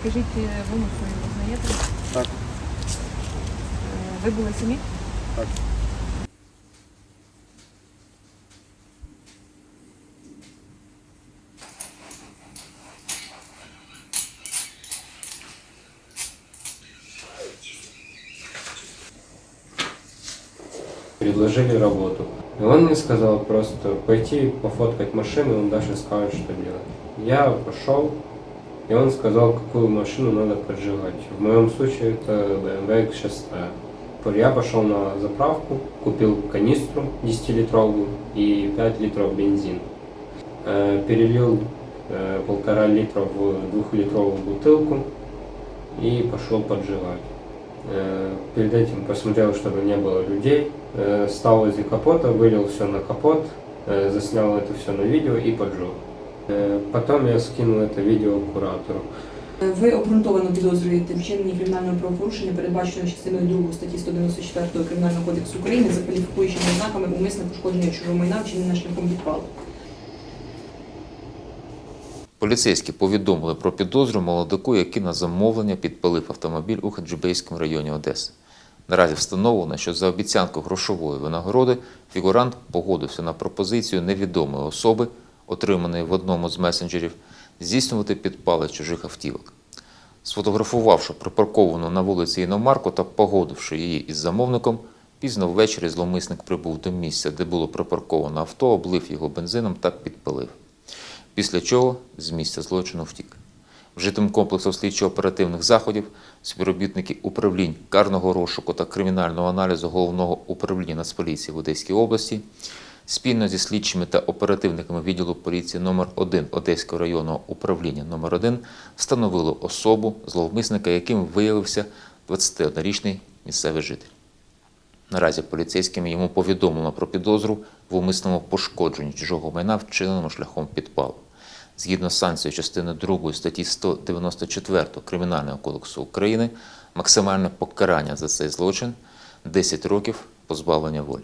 Скажіть, е, вину свою визнаєте? Так. Е, Ви були самі? Так. предложили работу. И он мне сказал просто пойти пофоткать машину, он дальше скажет, что делать. Я пошел, и он сказал, какую машину надо поджигать. В моем случае это BMW X6. Я пошел на заправку, купил канистру 10-литровую и 5 литров бензин. Э, Перелил э, полтора литра в двухлитровую бутылку и пошел поджигать. Э, Перед этим посмотрел, чтобы не было людей. Э, Стал возле капота, вылил все на капот, заснял это все на видео и поджег. Э, Потом я скинул это видео куратору. Ви обґрунтовано підозрюєте вчинення кримінального правопорушення, передбаченого частиною 2 статті 194 Кримінального кодексу України за кваліфікуючими ознаками умисне пошкодження чужого майна вчинене шляхом підпалу. Поліцейські повідомили про підозру молодику, який на замовлення підпалив автомобіль у Хаджибейському районі Одеси. Наразі встановлено, що за обіцянку грошової винагороди фігурант погодився на пропозицію невідомої особи, отриманої в одному з месенджерів, здійснювати підпали чужих автівок. Сфотографувавши припарковану на вулиці іномарку та погодивши її із замовником, пізно ввечері зловмисник прибув до місця, де було припарковано авто, облив його бензином та підпалив. Після чого з місця злочину втік. Вжитим комплексом слідчо-оперативних заходів співробітники управлінь карного розшуку та кримінального аналізу головного управління Нацполіції в Одеській області спільно зі слідчими та оперативниками відділу поліції номер 1 Одеського районного управління номер 1 встановили особу зловмисника, яким виявився 21-річний місцевий житель. Наразі поліцейськими йому повідомлено про підозру в умисному пошкодженні чужого майна, вчиненому шляхом підпалу. Згідно з санкцією частини 2 статті 194 Кримінального кодексу України, максимальне покарання за цей злочин 10 років позбавлення волі.